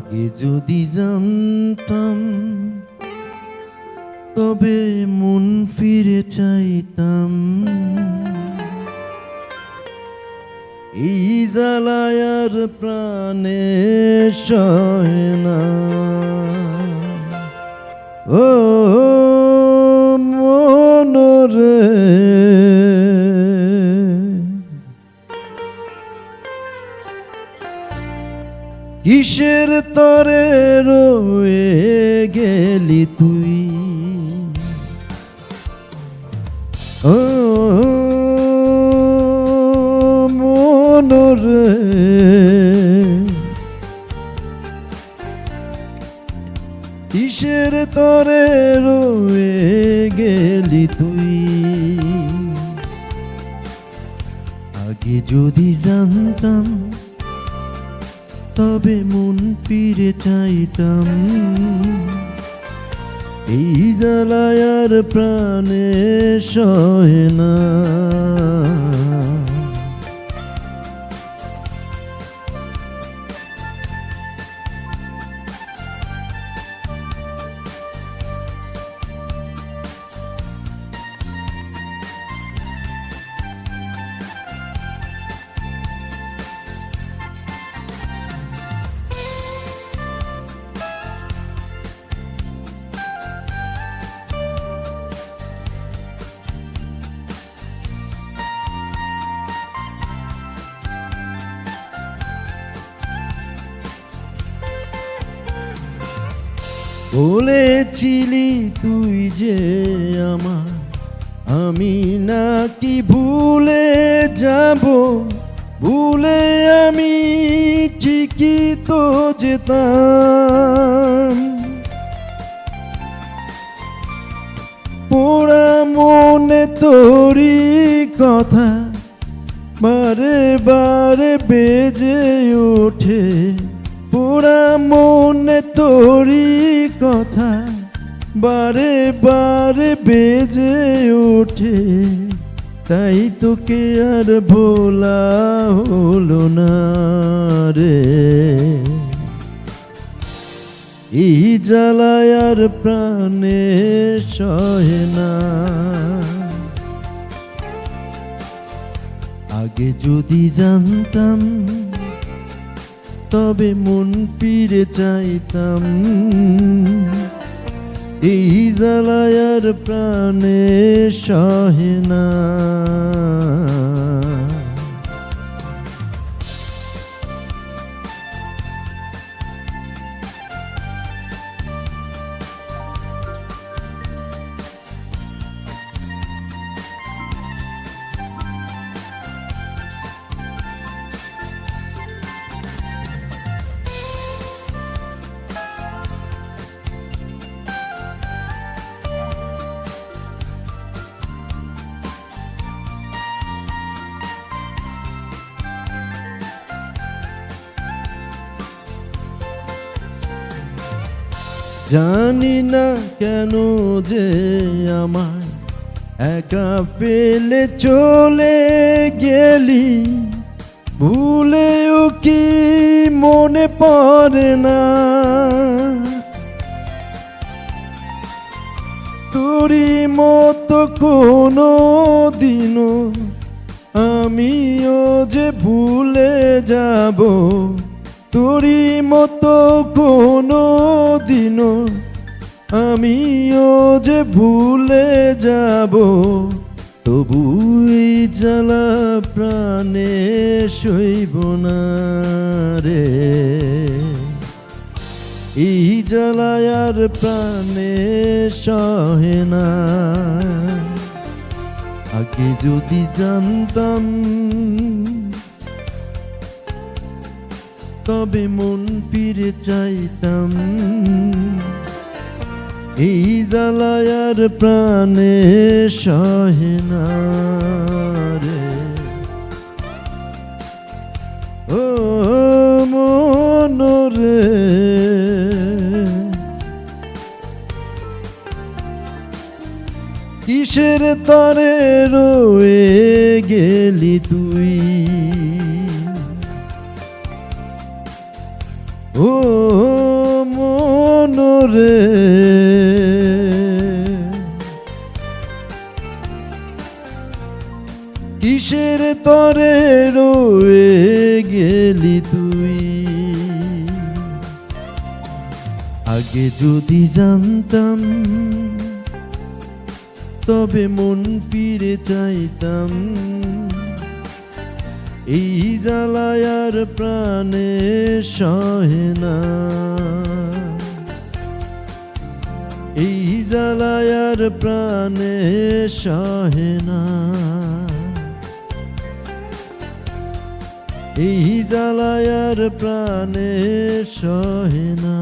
আগে যদি জানতাম তবে মন ফিরে চাইতাম। এই জ্বালায়ার প্রাণে সয় না। ও কিসের তরে রয়ে গেলি তুই? ও, মনরে কিসের তরে রয়ে গেলি তুই? আগে যদি জানতাম তবে মন ফিরে চাইতাম। এই জ্বালায়ার প্রাণে সহে না। বলেছিলি তুই যে আমার, আমি নাকি ভুলে যাব? ভুলে আমি ঠিকই তো যেতাম। পোড়া মনে তোরি কথা, বারে বারে বেজে ওঠে। পোড়া মনে তোরি কথা বারে বারে বেজে ওঠে। তাই তোকে আর ভোলা হলো না রে। এই জ্বালায়ার প্রাণে সহে না। আগে যদি জানতাম তবে মন পিরে চাইতাম। এই জ্বালায়ার প্রাণে সহে না। জানি না কেন যে আমার একা পেলে চলে গেলি। ভুলেও কি মনে পড়ে না? তোরই মতো কোনো দিনও আমিও যে ভুলে যাব। তোরই মতো কোনো দিনও আমিও যে ভুলে যাব, তবু জ্বালা প্রাণে সইব না রে। এই জ্বালায়ার প্রাণে সহে না। আগে যদি জানতাম তবে মন ফিরে চাইতাম। এই জ্বালায়ার প্রাণে সহে না রে। ও, মনরে। কিসের তরে রয়ে গেলি তুই? ও পরে কিসের তরে রয়ে গেলি তুই? আগে যদি জানতাম তবে মন ফিরে চাইতাম। এই জ্বালায়ার প্রাণে সহে না। এই জ্বালায়ার প্রাণে সহে না। এই জ্বালায়ার প্রাণে সহে না।